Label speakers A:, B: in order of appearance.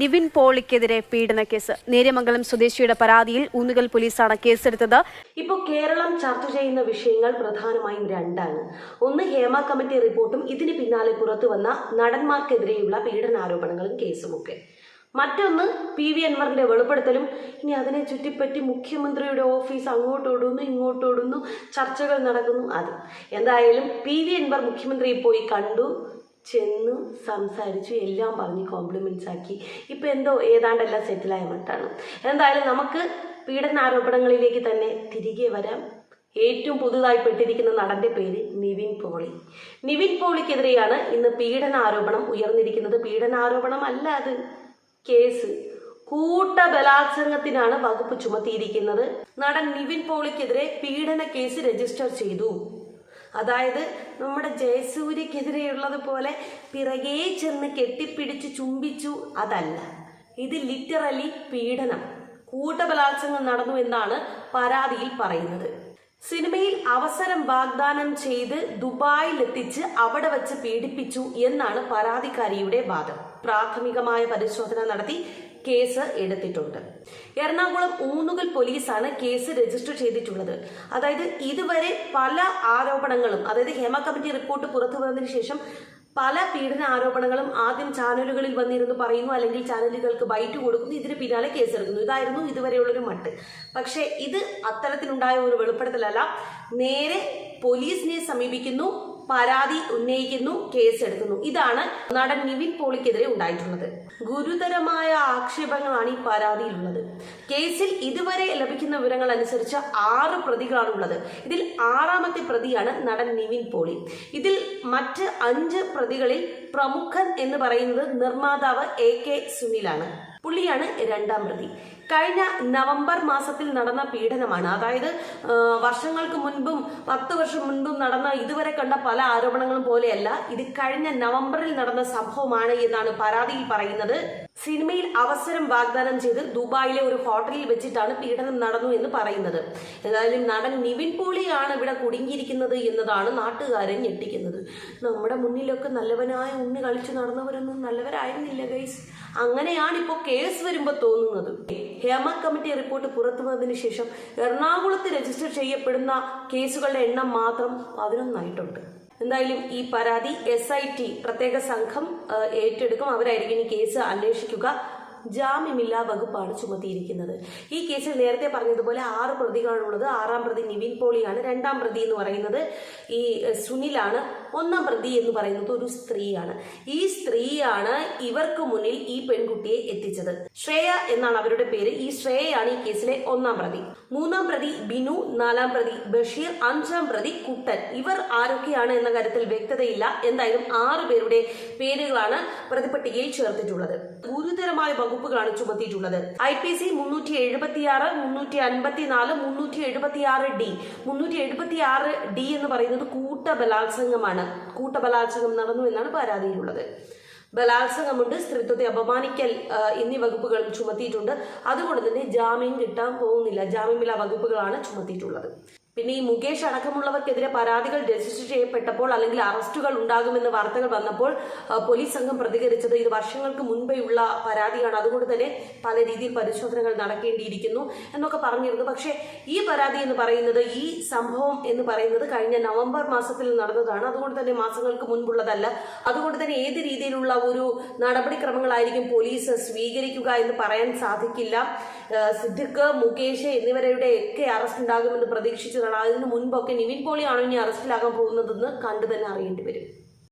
A: നിവിൻ പോളിക്കെതിരെ പീഡന കേസ്. നേര്യമംഗലം സ്വദേശിയുടെ പരാതിയിൽ ഊന്നുകൽ പോലീസാണ് കേസെടുത്തത്.
B: ഇപ്പോൾ കേരളം ചർച്ച ചെയ്യുന്ന വിഷയങ്ങൾ പ്രധാനമായും രണ്ടാണ്. ഒന്ന് ഹേമ കമ്മിറ്റി റിപ്പോർട്ടും ഇതിന് പിന്നാലെ പുറത്തു വന്ന നടന്മാർക്കെതിരെയുള്ള പീഡനാരോപണങ്ങളും കേസുമൊക്കെ. മറ്റൊന്ന് പി വി അൻവറിന്റെ വെളിപ്പെടുത്തലും. ഇനി അതിനെ ചുറ്റിപ്പറ്റി മുഖ്യമന്ത്രിയുടെ ഓഫീസ് അങ്ങോട്ടോടുന്നു ഇങ്ങോട്ടോടുന്നു ചർച്ചകൾ നടക്കുന്നു അത്. എന്തായാലും പി വി അൻവർ മുഖ്യമന്ത്രിയെ പോയി കണ്ടു. ചെന്നു സംസാരിച്ചു എല്ലാം പറഞ്ഞ് കോംപ്ലിമെന്റ്സ് ആക്കി. ഇപ്പോൾ എന്തോ ഏതാണ്ടെല്ലാം സെറ്റിലായ മട്ടാണ്. എന്തായാലും നമുക്ക് പീഡനാരോപണങ്ങളിലേക്ക് തന്നെ തിരികെ വരാം. ഏറ്റവും പുതുതായി പെട്ടിരിക്കുന്ന നടന്റെ പേര് നിവിൻ പോളി. നിവിൻ പോളിക്കെതിരെയാണ് ഇന്ന് പീഡനാരോപണം ഉയർന്നിരിക്കുന്നത്. പീഡനാരോപണം അല്ല അത് കേസ്. കൂട്ട ബലാത്സംഗത്തിനാണ് വകുപ്പ് ചുമത്തിയിരിക്കുന്നത്. നടൻ നിവിൻ പോളിക്കെതിരെ പീഡന കേസ് രജിസ്റ്റർ ചെയ്തു. അതായത് നമ്മുടെ ജയസൂര്യക്കെതിരെയുള്ളത് പോലെ പിറകെ ചെന്ന് കെട്ടിപ്പിടിച്ച് ചുംബിച്ചു അതല്ല. ഇത് ലിറ്ററലി പീഡനം. കൂട്ടബലാത്സംഗം നടന്നു എന്നാണ് പരാതിയിൽ പറയുന്നത്. സിനിമയിൽ അവസരം വാഗ്ദാനം ചെയ്ത് ദുബായിലെത്തിച്ച് അവിടെ വച്ച് പീഡിപ്പിച്ചു എന്നാണ് പരാതിക്കാരിയുടെ വാദം. പ്രാഥമികമായ പരിശോധന നടത്തി കേസ് എടുത്തിട്ടുണ്ട്. എറണാകുളം ഊന്നുകൽ പോലീസാണ് കേസ് രജിസ്റ്റർ ചെയ്തിട്ടുള്ളത്. അതായത് ഇതുവരെ പല ആരോപണങ്ങളും അതായത് ഹേമ കമ്മിറ്റി റിപ്പോർട്ട് പുറത്തു വന്നതിന് ശേഷം പല പീഡന ആരോപണങ്ങളും ആദ്യം ചാനലുകളിൽ വന്നിരുന്നു പറയുന്നു അല്ലെങ്കിൽ ചാനലുകൾക്ക് ബൈറ്റ് കൊടുക്കുന്നു ഇതിന് പിന്നാലെ കേസെടുക്കുന്നു. ഇതായിരുന്നു ഇതുവരെയുള്ളൊരു മട്ട്. പക്ഷേ ഇത് അത്തരത്തിലുണ്ടായ ഒരു വെളിപ്പെടുത്തലല്ല. നേരെ പോലീസിനെ സമീപിക്കുന്നു പരാതി ഉന്നയിക്കുന്നു കേസെടുക്കുന്നു. ഇതാണ് നടൻ നിവിൻ പോളിക്കെതിരെ ഉണ്ടായിട്ടുള്ളത്. ഗുരുതരമായ ആക്ഷേപങ്ങളാണ് ഈ പരാതിയിലുള്ളത്. കേസിൽ ഇതുവരെ ലഭിക്കുന്ന വിവരങ്ങൾ അനുസരിച്ച് ആറ് പ്രതികളാണുള്ളത്. ഇതിൽ ആറാമത്തെ പ്രതിയാണ് നടൻ നിവിൻ പോളി. ഇതിൽ മറ്റ് അഞ്ച് പ്രതികളിൽ പ്രമുഖൻ എന്ന് പറയുന്നത് നിർമ്മാതാവ് എ കെ സുനിലാണ്. പുള്ളിയാണ് രണ്ടാം പ്രതി. കഴിഞ്ഞ നവംബർ മാസത്തിൽ നടന്ന പീഡനമാണ്. അതായത് വർഷങ്ങൾക്ക് മുൻപും പത്ത് വർഷം മുൻപും നടന്ന ഇതുവരെ കണ്ട പല ആരോപണങ്ങളും പോലെയല്ല ഇത് കഴിഞ്ഞ നവംബറിൽ നടന്ന സംഭവമാണ് എന്നാണ് പരാതിയിൽ പറയുന്നത്. സിനിമയിൽ അവസരം വാഗ്ദാനം ചെയ്ത് ദുബായിലെ ഒരു ഹോട്ടലിൽ വെച്ചിട്ടാണ് പീഡനം നടന്നു എന്ന് പറയുന്നത്. എന്തായാലും നടൻ നിവിൻ പോളിയാണ് ഇവിടെ കുടുങ്ങിയിരിക്കുന്നത് എന്നതാണ് നാട്ടുകാരെ ഞെട്ടിക്കുന്നത്. നമ്മുടെ മുന്നിലൊക്കെ നല്ലവനായ ഉണ്ണി കളിച്ചു നടന്നവരൊന്നും നല്ലവരായിരുന്നില്ല ഗൈസ് അങ്ങനെയാണ് ഇപ്പോൾ കേസ് വരുമ്പോൾ തോന്നുന്നത്. ഹേമ കമ്മിറ്റി റിപ്പോർട്ട് പുറത്തു വന്നതിന് ശേഷം എറണാകുളത്ത് രജിസ്റ്റർ ചെയ്യപ്പെടുന്ന കേസുകളുടെ എണ്ണം മാത്രം പതിനൊന്നായിട്ടുണ്ട്. എന്തായാലും ഈ പരാതി എസ് ഐ ടി പ്രത്യേക സംഘം ഏറ്റെടുക്കും. അവരായിരിക്കും ഈ കേസ് അന്വേഷിക്കുക. ജാമ്യമില്ലാ വകുപ്പാണ് ചുമത്തിയിരിക്കുന്നത്. ഈ കേസിൽ നേരത്തെ പറഞ്ഞതുപോലെ ആറ് പ്രതികളാണുള്ളത്. ആറാം പ്രതി നിവിൻ പോളിയാണ്. രണ്ടാം പ്രതി എന്ന് പറയുന്നത് ഈ സുനിലാണ്. ഒന്നാം പ്രതി എന്ന് പറയുന്നത് ഒരു സ്ത്രീയാണ്. ഈ സ്ത്രീയാണ് ഇവർക്ക് മുന്നിൽ ഈ പെൺകുട്ടിയെ എത്തിച്ചത്. ശ്രേയ എന്നാണ് അവരുടെ പേര്. ഈ ശ്രേയയാണ് ഈ കേസിലെ ഒന്നാം പ്രതി. മൂന്നാം പ്രതി ബിനു നാലാം പ്രതി ബഷീർ അഞ്ചാം പ്രതി കുട്ടൻ. ഇവർ ആരൊക്കെയാണ് എന്ന കാര്യത്തിൽ വ്യക്തതയില്ല. എന്തായാലും ആറ് പേരുടെ പേരുകളാണ് പ്രതിപട്ടികയിൽ ചേർത്തിട്ടുള്ളത്. ഗുരുതരമായ വകുപ്പുകളാണ് ചുമത്തിയിട്ടുള്ളത്. ഐ പി സി മുന്നൂറ്റി എഴുപത്തി ആറ് മുന്നൂറ്റി അൻപത്തിനാല് മുന്നൂറ്റി എഴുപത്തി ആറ് ഡി. മുന്നൂറ്റി എഴുപത്തി ആറ് ഡി എന്ന് പറയുന്നത് കൂട്ട ബലാത്സംഗമാണ് കൂട്ട ബലാത്സംഗം നടന്നു എന്നാണ് പരാതിയിലുള്ളത്. ബലാത്സംഗമുണ്ട് സ്ത്രീത്വത്തെ അപമാനിക്കൽ എന്നീ വകുപ്പുകൾ ചുമത്തിയിട്ടുണ്ട്. അതുകൊണ്ട് തന്നെ ജാമ്യം കിട്ടാൻ പോകുന്നില്ല. ജാമ്യമില്ലാ വകുപ്പുകളാണ് ചുമത്തിയിട്ടുള്ളത്. പിന്നെ ഈ മുകേഷ് അടക്കമുള്ളവർക്കെതിരെ പരാതികൾ രജിസ്റ്റർ ചെയ്യപ്പെട്ടപ്പോൾ അല്ലെങ്കിൽ അറസ്റ്റുകൾ ഉണ്ടാകുമെന്ന് വാർത്തകൾ വന്നപ്പോൾ പോലീസ് സംഘം പ്രതികരിച്ചത് ഇത് വർഷങ്ങൾക്ക് മുൻപേയുള്ള പരാതിയാണ്. അതുകൊണ്ട് തന്നെ പല രീതിയിൽ പരിശോധനകൾ നടക്കേണ്ടിയിരിക്കുന്നു എന്നൊക്കെ പറഞ്ഞിരുന്നു. പക്ഷേ ഈ പരാതി എന്ന് പറയുന്നത് ഈ സംഭവം എന്ന് പറയുന്നത് കഴിഞ്ഞ നവംബർ മാസത്തിൽ നടന്നതാണ്. അതുകൊണ്ട് തന്നെ മാസങ്ങൾക്ക് മുൻപുള്ളതല്ല. അതുകൊണ്ട് തന്നെ ഏത് രീതിയിലുള്ള ഒരു നടപടിക്രമങ്ങളായിരിക്കും പോലീസ് സ്വീകരിക്കുക എന്ന് പറയാൻ സാധിക്കില്ല. സിദ്ദിഖ് മുകേഷ് എന്നിവരുടെ ഒക്കെ അറസ്റ്റ് ഉണ്ടാകുമെന്ന് പ്രതീക്ഷിച്ചതാണ് അതിന് മുൻപൊക്കെ നിവിൻ പോളിയാണോ ഇനി അറസ്റ്റിലാകാൻ പോകുന്നതെന്ന് കണ്ടു തന്നെ അറിയേണ്ടി വരും.